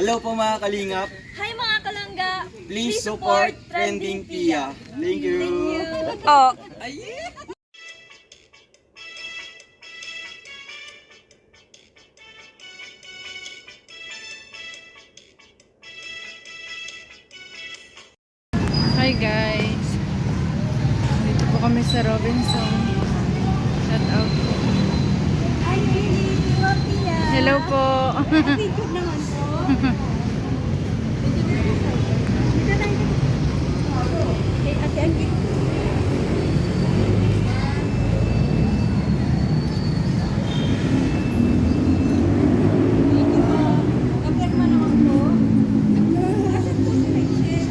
Hello po mga kalingap. Hi mga kalangga! Please support Trending Tia. Thank you. Oh. Hi guys. Dito po kami sa Robinson. Shout out po. Pia! Hello po. Dito tayo. Okay, ate Anggi. Kapirma naman po. Asan po si Rachel?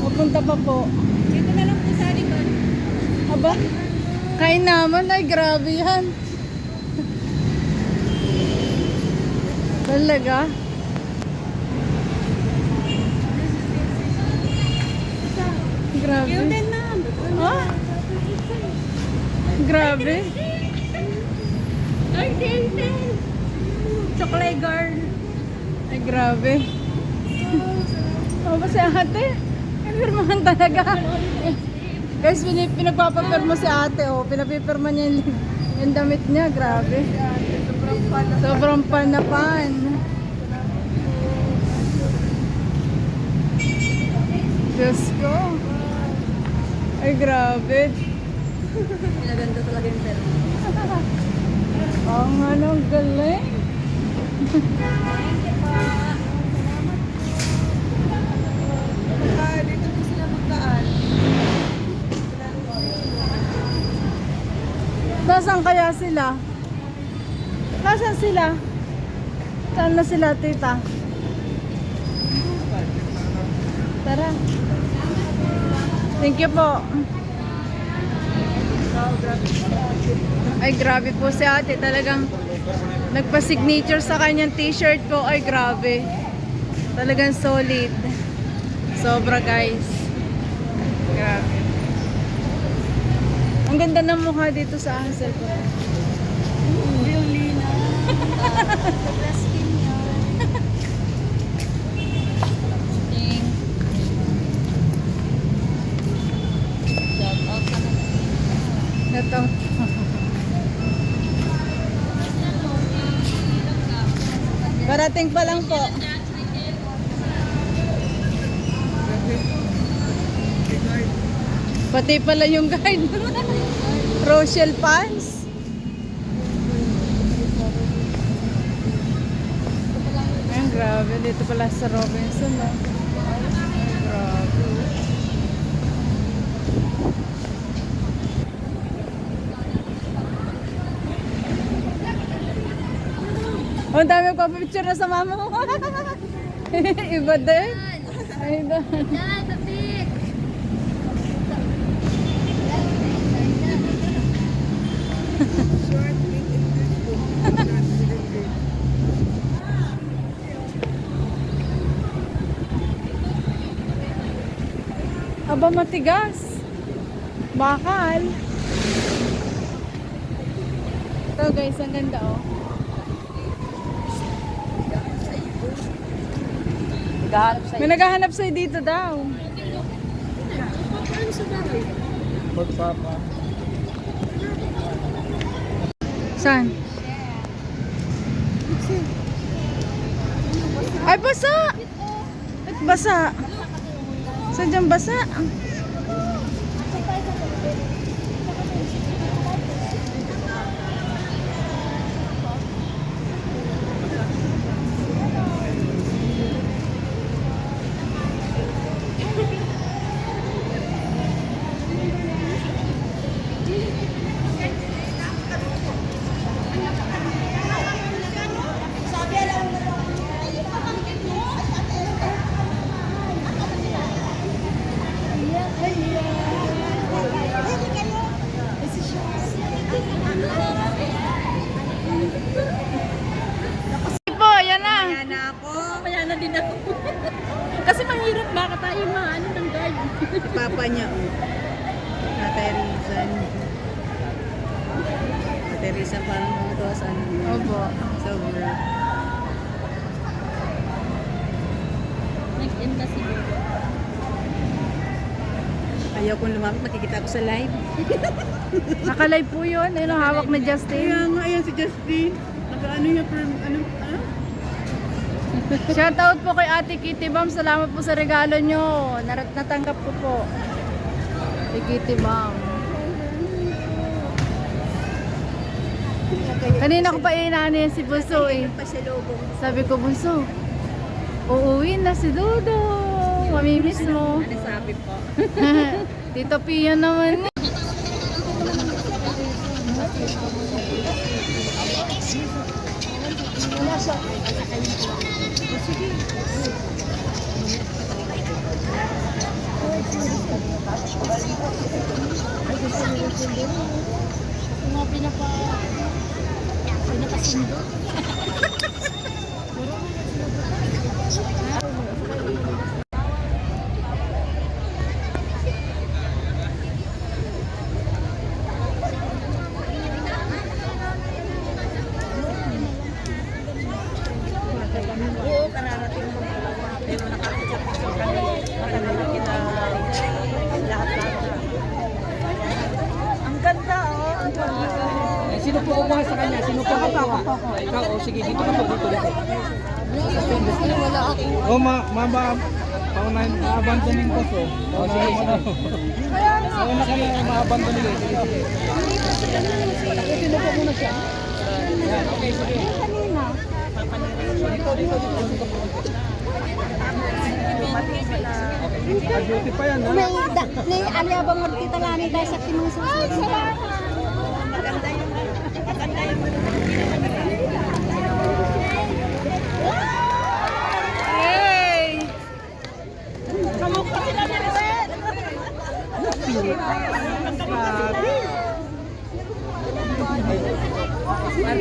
Pupunta pa po. Dito na lang po sa likod. Aba, kain naman. Ay, grabe yan. Talaga? Grabe. Ah? Grabe. Ay. Chocolate girl. Ay, grabe. Oh, ba si ate? Pinirmahan talaga. Guys, pinip pinagpapapirma si ate, oh. Pinapipirma niya yung, yung damit niya. Grabe. Sobrang pan na pan. Diyos ko. Ay, grabe. Pinaganda talaga yung pera. Oo nga, no, galing. dito po sila magkaan. Nasaan kaya sila? Nasaan sila? Saan na sila, tita? Tara. Thank you po. Ay, grabe po si ate. Talagang nagpa-signature sa kanyang t-shirt ko. Ay, grabe. Talagang solid. Sobra, guys. Grabe. Ang ganda ng mukha dito sa Hansel ko. Violina. Sobrang skin niya. Shout out ka na. Ito. Parating pa lang po. Pati pala yung guide. Rochelle Pants. Ayun, grabe. Dito pala sa Robinson. No? Grabe. Oh, ang dami ko picture na sa mama ko. Iba din. Ay, da. Aba, matigas. Bakal. Ito guys, ang ganda oh. Naghahanap sa'yo. May naghahanap sa'yo dito daw. Magpapa. Saan? Ay, basa! Ba't basa? Saan dyan basa? po, yan na. Kaya na ako. Kaya na din ako. Kasi mahirap baka tayo maano ng guard. Papa niya, oh. Tatay Rizan. Tatay Rizan parang mga to sa ano. Opo. Sobra. Ayaw kong lumapit, makikita ko sa live. Nakalive po yun. Ayun ang hawak Kaya Justin. nga, ayan si Justin. Naka-ano yung per, ano, ano? Shout out po kay Ate Kitty Bam. Salamat po sa regalo nyo. Narat natanggap ko po. Ate Kitty Bam. Kanina ko pa inaano yan si Bunso eh. Sabi ko, Bunso, uuwi na si Dodo. Mamimiss mo. Ano sabi po? Tito Pia naman. Oo, kararating mo. Pero nakakita ko sa kanila. Makanila kita. Lahat-lahat. Ang ganda, oh. Ang ganda. Eh, sino po kumuha sa kanya? Sino po kumuha? Ikaw, o sige, dito ka po, dito, dito. Oh, ma, mama, paunahin, maabandonin ko po. O, sige, sige. Mauna kayo, maabandonin ko. Sige, sige. Sino po muna siya? Yan, okay, sige. Dito, dito, dito. dito po. Okay, duty pa yan, ha? May da, may alya bang magtita lani dahil sa timang susunod. Yay!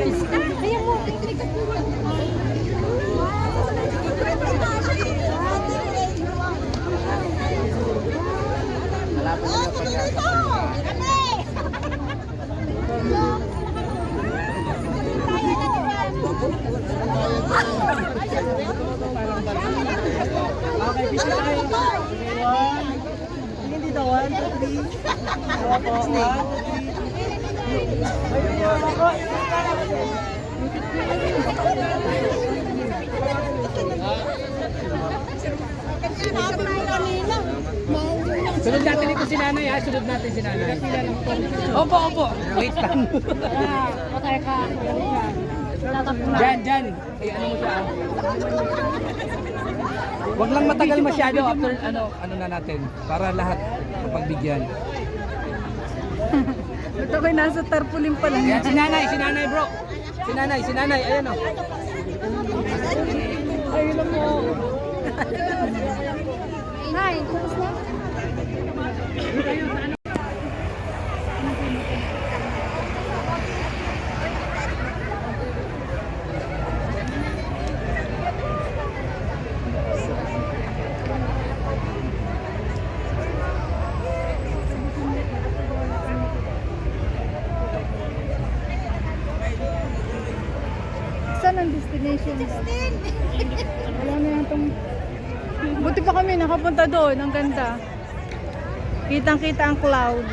Kaya mo, iklikat mo. Sunod natin ito si nanay ha, sunod natin si nanay. Opo, opo. Wait lang. Patay ka. Diyan, diyan. Eh, ano mo siya? ah? Wag lang matagal masyado after ano, ano na natin. Para lahat mapagbigyan. Ito ko'y nasa tarpaulin pa lang. Ayan, si nanay, si nanay bro. Si nanay, si nanay, ayan o. Nay, tapos na. Ang destination? Wala na yan itong... Buti pa kami nakapunta doon. Ang ganda. Kitang-kita ang cloud.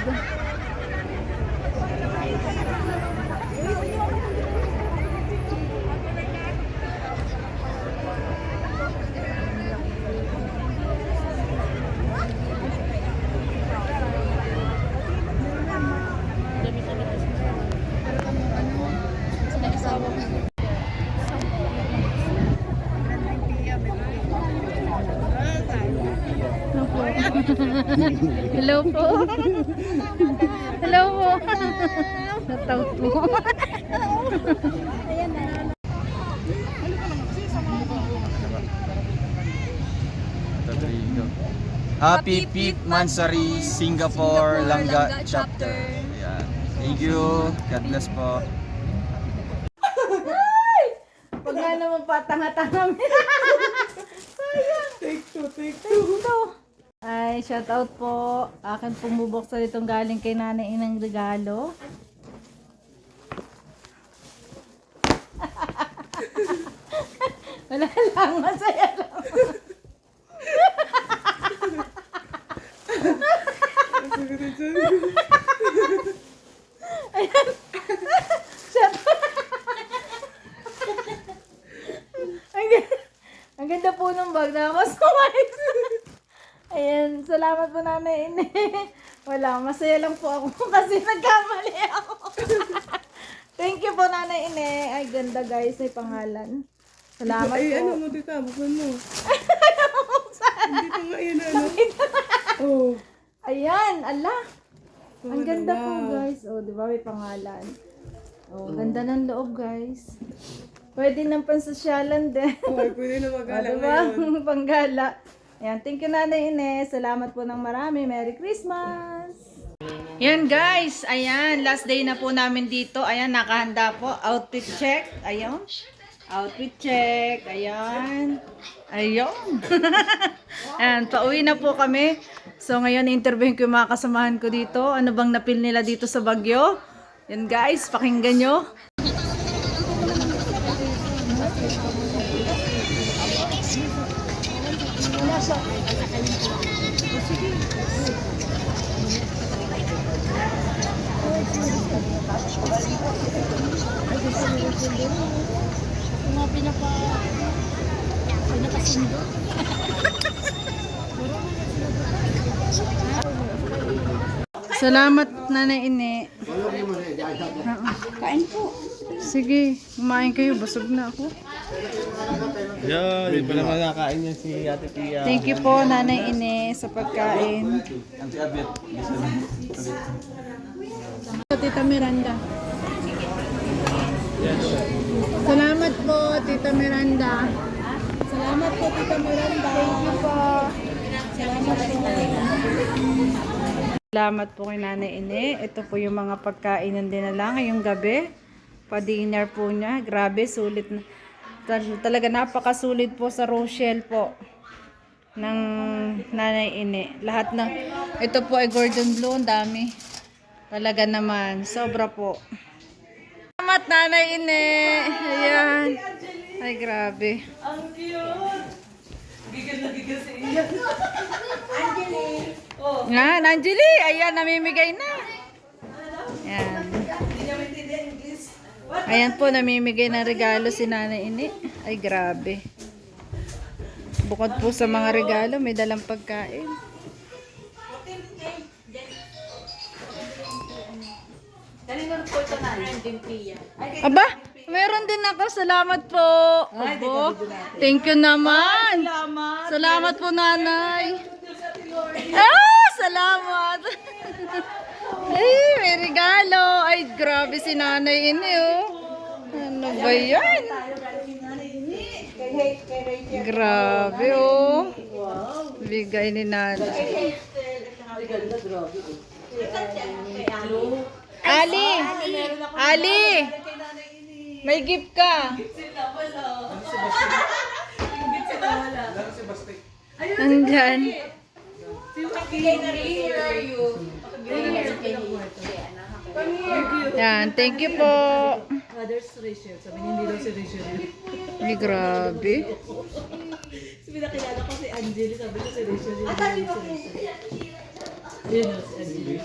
Hello po. Hello po. Hello po. Nataw po. Happy 5th Mansari Singapore Langga Chapter. Ayan. Thank you. God bless po. Pag nga naman patanga-tanga. Take two, take two. Ay, shout out po. Akin pumubuksan itong galing kay nanay inang regalo. Wala lang, masaya lang. Ang, g- ang ganda po ng bag na mas kumain. Ayan, salamat po nanay. Wala, masaya lang po ako kasi nagkamali ako. Thank you po nanay Ine. Ay, ganda guys, may pangalan. Salamat Ay, po. ano mo dito, buksan mo. Dito nga yan, ano. Oh. Ayan, ala. Ang ganda po guys. Oh, di ba may pangalan? Oh, ganda ng loob guys. Pwede ng pansosyalan din. Okay, pwede na O, magala diba? ngayon. Panggala. Ayan, thank you Nanay Ines. Salamat po ng marami. Merry Christmas! Yan guys, ayan, last day na po namin dito. Ayan, nakahanda po. Outfit check. Ayan. Outfit check. Ayan. Ayun. ayan, pauwi na po kami. So ngayon, interviewin ko yung mga kasamahan ko dito. Ano bang napil nila dito sa Bagyo? Yan guys, pakinggan nyo. Salamat, Nanay Ine. Kain po. Sige, kumain kayo. Busog na ako. Yo, di pa naman nakain yan si Ate Pia. Thank you po, Nanay Ine, sa pagkain. Tita Miranda. Salamat po, Tita Miranda. Salamat po, Tita Miranda. Thank you po. Salamat po. Salamat po kay Nanay Ine. Ito po yung mga pagkain ng dinala ngayong gabi. Pa-dinner po niya. Grabe, sulit na. Tal- Talaga napakasulit po sa Rochelle po ng Nanay Ine. Lahat ng ito po ay Gordon Blue, ang dami. Talaga naman, sobra po. Salamat Nanay Ine. Ayan. Ay grabe. Ang cute. Gigil na gigil si Ian. Angeli. Oh. Nga, Angeli. Ayan, namimigay na. Ayan. Ayan po, namimigay ng regalo si Nanay Ine. Ay, grabe. Bukod po sa mga regalo, may dalang pagkain. Aba, meron din ako. Salamat po. Opo. Thank you naman. Salamat po, nanay. Ah, salamat. Ay, may regalo. Ay, grabe si nanay ini, oh. Ano ba yan? Grabe, oh. Bigay ni nanay. Ali! Ali! May gift ka. Nandyan. Yan, thank you po. Others Rachel. Sabi niya hindi daw si Rachel. Ay, grabe. Sabi nakilala ko si Angeli. Sabi ko si Rachel. At sabi ko si Rachel. Yun si Angeli.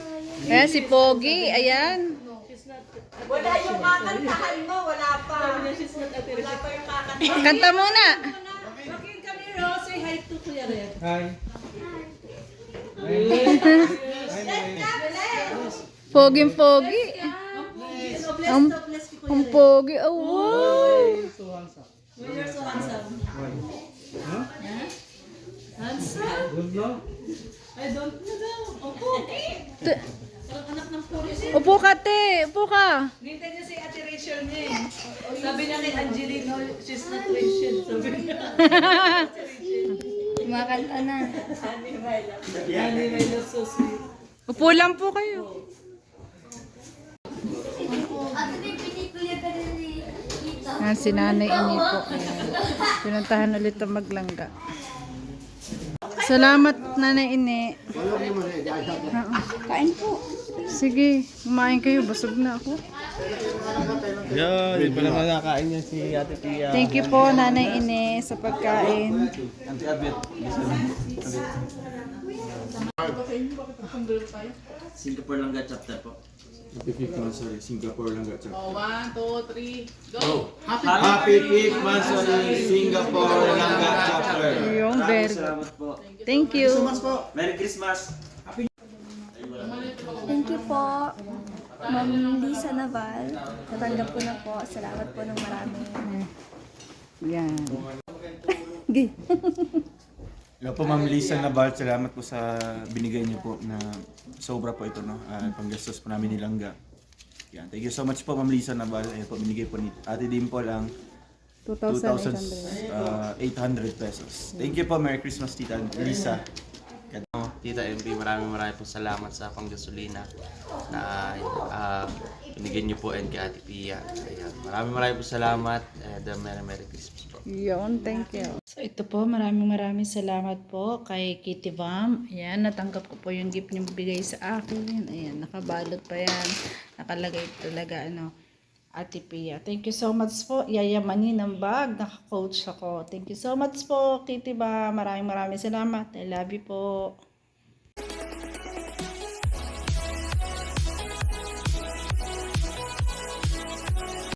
Ayan, si Pogi. Ayan. Wala yung kakantahan mo. Wala pa. Sabi niya, she's not Ate Rachel. Wala pa yung kakantahan. Kanta muna. Bakit kami, Rose? Say hi to Kuya Red. Hi. Poging Pogi. Ang, ang Pogi. Oh, wow. You're so handsome. Handsome? Good? I don't know daw. Opo. T- Parang anak ng puro siya. Upo ka, te. Upo ka. Nintay niya si Ate Rachel niya eh. Sabi niya kay Angeli, no, she's not Rachel. Sabi niya. Kumakanta na. Yani, my love, so sweet. Upo lang po kayo. Yan, si Nanay Ini po. Pinuntahan ulit ang maglangga. Salamat, Nanay Ini. Kain po. Sige, kumain kayo. Busog na ako. Yan, hindi pa naman nakain yan si Ate Pia. Thank you po, Nanay Ines, sa pagkain. Auntie Abet. Singapore Langga chapter po. Happy fifth anniversary, Singapore Langga chapter. Oh, one, two, three, go! Happy Happy fifth anniversary, Singapore Langga chapter. Yung very Salamat po. Thank you. Merry Christmas. Thank you po, Ma'am Lisa Naval. Natanggap ko na po. Salamat po ng marami. Yan. Hello po Ma'am Lisa Naval, salamat po sa binigay niyo po na sobra po ito no. Uh, panggastos po namin ni Langga. Yan, thank you so much po Ma'am Lisa Naval. Ayun po binigay po ni Ate Dimple ang 2,800. 2,800 pesos. Thank you po. Merry Christmas Tita Lisa. Tita MB, maraming maraming po salamat sa panggasolina na uh, binigyan niyo po and kay Ate Pia. Ayan. Maraming maraming po salamat and uh, Merry Merry Christmas po. Yun, thank you. So ito po, maraming maraming salamat po kay Kitty Vam. Ayan, natanggap ko po yung gift niyo bigay sa akin. Ayan, nakabalot pa yan. Nakalagay talaga, ano, Ate Pia. Thank you so much po. Yayamanin ng bag. Naka-coach ako. Thank you so much po, Kitty Vam. Maraming maraming salamat. I love you po.